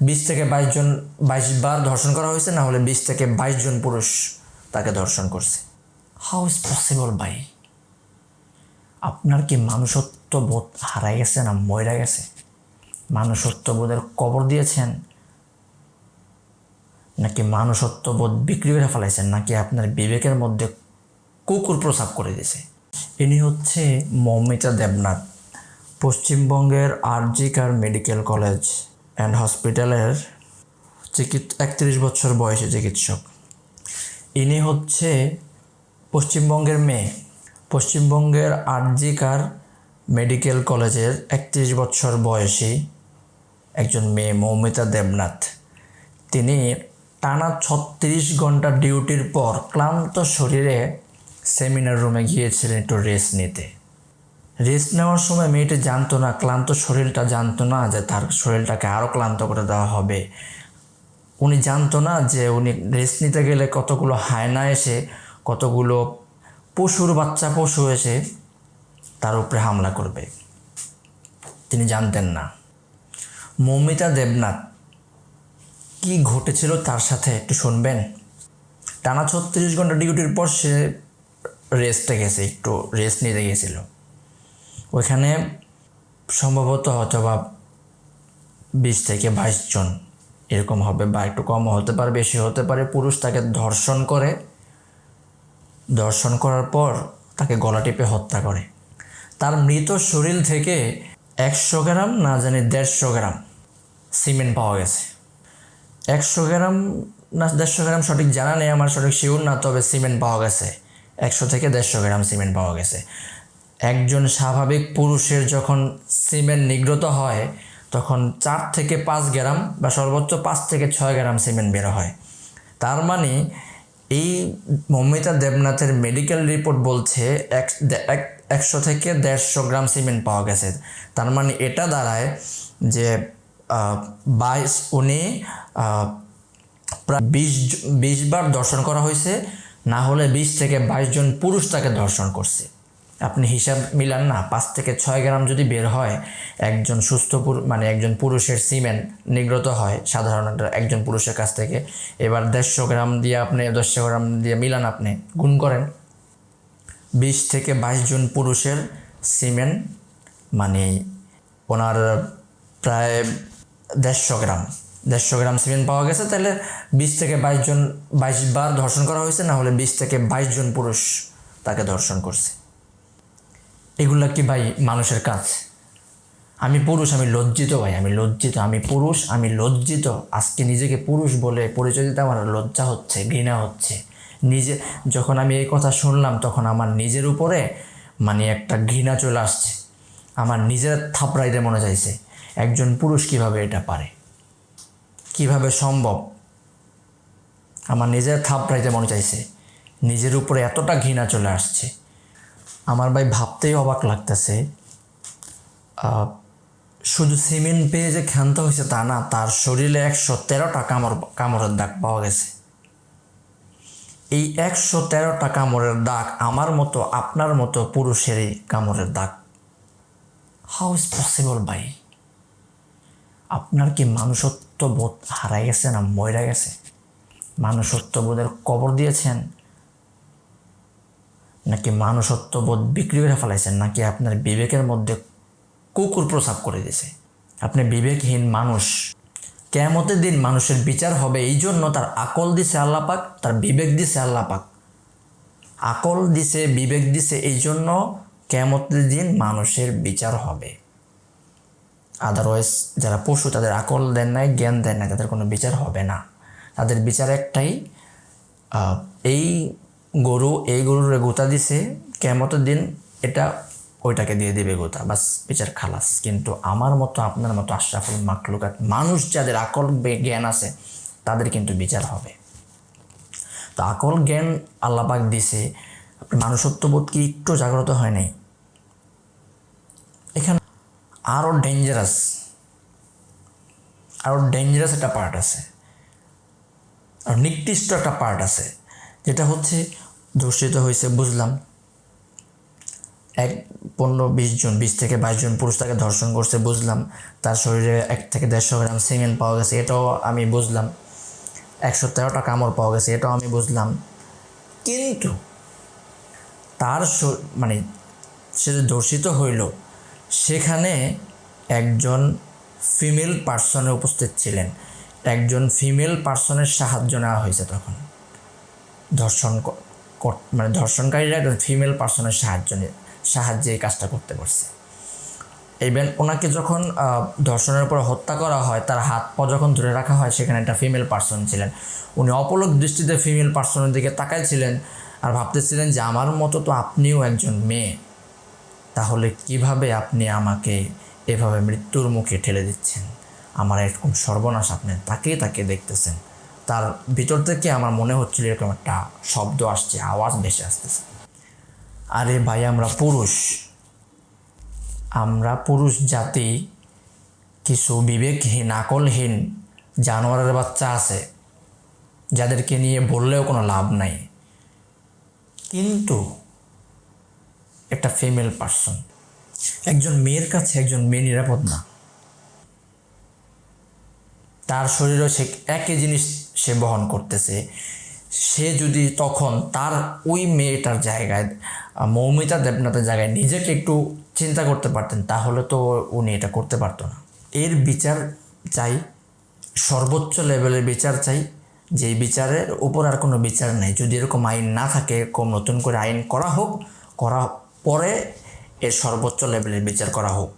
বিশ থেকে বাইশ জন, বাইশ বার ধর্ষণ করা হয়েছে, না হলে বিশ থেকে বাইশ জন পুরুষ তাকে ধর্ষণ করছে। হাউ ইজ পসিবল ভাই? আপনার কি মানুষত্ব বোধ হারাই গেছে না ময়রা গেছে? মানুষত্ব বোধের কবর দিয়েছেন? নাকি মানুষত্ব বোধ বিক্রি করে ফেলাইছেন? নাকি আপনার বিবেকের মধ্যে কুকুর প্রসাব করে দিয়েছে? ইনি হচ্ছে মৌমিতা দেবনাথ, পশ্চিমবঙ্গের আরজিকার মেডিকেল কলেজ। অ্যান্ড হসপিটালের চিকিৎ, একত্রিশ বছর বয়সী চিকিৎসক। ইনি হচ্ছে পশ্চিমবঙ্গের মেয়ে। পশ্চিমবঙ্গের আরজিকার মেডিকেল কলেজের একত্রিশ বছর বয়সী একজন মেয়ে, মৌমিতা দেবনাথ। তিনি টানা ছত্রিশ ঘণ্টা ডিউটির পর ক্লান্ত শরীরে সেমিনার রুমে গিয়েছিলেন একটু রেস্ট নিতে। রেস্ট নেওয়ার সময় মেয়েটি জানতো না, ক্লান্ত শরীরটা জানতো না যে তার শরীরটাকে আরও ক্লান্ত করে দেওয়া হবে। উনি জানতো না যে উনি রেস্ট নিতে গেলে কতগুলো হায়না এসে, কতগুলো পশুর বাচ্চা পশু এসে তার উপরে হামলা করবে। তিনি জানতেন না। মৌমিতা দেবনাথ, কি ঘটেছিল তার সাথে একটু শুনবেন? টানা ছত্রিশ ঘণ্টা ডিউটির পর সে রেস্টে গেছে, একটু রেস্ট নিতে গেছিল। ওইখানে সম্ভবত হয়তো বা বিশ থেকে বাইশ জন এরকম হবে বা একটু কম হতে পারে, বেশি হতে পারে। পুরুষ তাকে ধর্ষণ করে। ধর্ষণ করার পর তাকে গলা টিপে হত্যা করে। তার মৃত শরীর থেকে একশো গ্রাম, না জানি দেড়শো গ্রাম সিমেন্ট পাওয়া গেছে। একশো গ্রাম, না দেড়শো গ্রাম সঠিক জানা নেই, আমার সঠিক শিওর না, তবে সিমেন্ট পাওয়া গেছে। একশো থেকে দেড়শো গ্রাম সিমেন্ট পাওয়া গেছে। একজন স্বাভাবিক পুরুষের যখন সিমেন্ট নিগ্রত হয়, তখন চার থেকে পাঁচ গ্রাম বা সর্বোচ্চ পাঁচ থেকে ছয় গ্রাম সিমেন্ট বের হয়। তার মানে এই মমিতা দেবনাথের মেডিকেল রিপোর্ট বলছে এক এক- একশো থেকে দেড়শো গ্রাম সিমেন্ট পাওয়া গেছে। তার মানে এটা দাঁড়ায় যে বাইশ, উনি প্রায় বিশ জ- বিশ বার দর্শন করা হয়েছে, না হলে বিশ থেকে বাইশ জন পুরুষ তাকে দর্শন করছে। আপনি হিসাব মিলান না, পাঁচ থেকে ছয় গ্রাম যদি বের হয়, একজন সুস্থ মানে একজন পুরুষের সিমেন্ট নিগ্রত হয় সাধারণত একজন পুরুষের কাছ থেকে, এবার দেড়শো গ্রাম দিয়ে আপনি, দেড়শো গ্রাম দিয়ে মিলান আপনি, গুণ করেন। বিশ থেকে বাইশ জন পুরুষের সিমেন্ট মানে ওনার প্রায় দেড়শো গ্রাম। দেড়শো গ্রাম সিমেন্ট পাওয়া গেছে, তাহলে বিশ থেকে বাইশ জন, বাইশ বার ধর্ষণ করা হয়েছে, না হলে বিশ থেকে বাইশ জন পুরুষ তাকে ধর্ষণ করছে। এগুলা কি ভাই মানুষের কাজ? আমি পুরুষ, আমি লজ্জিত ভাই, আমি লজ্জিত, আমি পুরুষ, আমি লজ্জিত। আজকে নিজেকে পুরুষ বলে পরিচয় দিতে আমার লজ্জা হচ্ছে, ঘৃণা হচ্ছে। নিজে, যখন আমি এই কথা শুনলাম, তখন আমার নিজের উপরে মানে একটা ঘৃণা চলে আসছে। আমার নিজের থাপড়াইতে মনে চাইছে, একজন পুরুষ কীভাবে এটা পারে? কীভাবে সম্ভব? আমার নিজের থাপড়াইতে মনে চাইছে, নিজের উপরে এতটা ঘৃণা চলে আসছে। আমার ভাই ভাবতেই অবাক লাগতেছে। শুধু সিমেন্ট পেয়ে যে ক্ষান্ত হয়েছে তা না, তার শরীরে একশো তেরোটা কামড়, কামড়ের দাগ পাওয়া গেছে। এই একশো তেরোটা কামড়ের দাগ আমার মতো, আপনার মতো পুরুষেরই কামড়ের দাগ। হাউ ইজ পসিবল ভাই? আপনার কি মানুষত্ব বোধ হারাই গেছে না ময়রা গেছে? মানুষত্ব বোধের কবর দিয়েছেন? নাকি মানুষত্ব বোধ বিক্রি করে ফেলাইছেন, নাকি আপনার বিবেকের মধ্যে কুকুর প্রসাব করে দিয়েছে? আপনি বিবেকহীন মানুষ। কেমতের দিন মানুষের বিচার হবে, এই জন্য তার আকল দিছে আল্লাপাক তার বিবেক দিছে আল্লাপাক আকল দিছে, বিবেক দিছে, এই জন্য কেমতের দিন মানুষের বিচার হবে। আদারওয়াইজ যারা পশু, তাদের আকল দেন নাই, জ্ঞান দেন নাই, তাদের কোনো বিচার হবে না। তাদের বিচার একটাই এই গরু, এই গরুর গোতা দিছে কেমতের দিন এটা ওইটাকে দিয়ে দিবে গোতা। বাস, বিচার খালাস। কিন্তু আমার মতো, আপনার মতো আশরাফুল মাকলুকাত মানুষ যাদের আকল জ্ঞান আছে, তাদের কিন্তু বিচার হবে। তো আকল জ্ঞান আল্লাপাক দিছে, মানুষত্ববোধ কি একটু জাগ্রত হয় নাই? এখানে আরও ডেঞ্জারাস আরও ডেঞ্জারাস একটা পার্ট আছে। আর নিকৃষ্ট একটা পার্ট আছে। যেটা হচ্ছে ধর্ষিত হয়েছে, বুঝলাম। এক, পনেরো, বিশ জন, বিশ থেকে বাইশ জন পুরুষ তাকে ধর্ষণ করছে, বুঝলাম। তার শরীরে এক থেকে দেড়শো গ্রাম সিমেন্ট পাওয়া গেছে, এটাও আমি বুঝলাম। একশো তেরোটা কামড় পাওয়া গেছে, এটাও আমি বুঝলাম। কিন্তু তার মানে সে যে ধর্ষিত হইল, সেখানে একজন ফিমেল পার্সনে উপস্থিত ছিলেন। একজন ফিমেল পার্সনের সাহায্য নেওয়া হয়েছে তখন। ধর্ষণ মানে ধর্ষণকারীরা ফিমেল পার্সনের সাহায্য নিয়ে সাহায্যে এই কাজটা করতে পারছে। ইভেন ওনাকে যখন ধর্ষণের পর হত্যা করা হয়, তার হাত পা যখন ধরে রাখা হয়, সেখানে একটা ফিমেল পার্সন ছিলেন। উনি অপলক দৃষ্টিতে ফিমেল পার্সনের দিকে তাকাইছিলেন আর ভাবতেছিলেন যে, আমার মতো তো আপনিও একজন মেয়ে। তাহলে কীভাবে আপনি আমাকে এভাবে মৃত্যুর মুখে ঠেলে দিচ্ছেন? আমার এরকম সর্বনাশ আপনি তাকেই তাকে দেখতেছেন। তার ভিতর থেকে আমার মনে হচ্ছিল এরকম একটা শব্দ আসছে, আওয়াজ ভেসে আসতেছে। আরে ভাই, আমরা পুরুষ। আমরা পুরুষ জাতি, কিছু বিবেকহীন, আকলহীন জানোয়ারের বাচ্চা আছে, যাদেরকে নিয়ে বললেও কোনো লাভ নাই। কিন্তু একটা ফিমেল পার্সন একজন মেয়ের কাছে একজন মেয়ে নিরাপদ না। তার শরীরেও সে একই জিনিস সে বহন করতেছে। সে যদি তখন তার ওই মেয়েটার জায়গায়, মৌমিতা দেবনাথের জায়গায় নিজেকে একটু চিন্তা করতে পারতেন, তাহলে তো উনি এটা করতে পারতো না। এর বিচার চাই, সর্বোচ্চ লেভেলের বিচার চাই যেই বিচারের উপর আর কোনো বিচার নেই। যদি এরকম আইন না থাকে, এরকম নতুন করে আইন করা হোক, করা পরে এর সর্বোচ্চ লেভেলের বিচার করা হোক।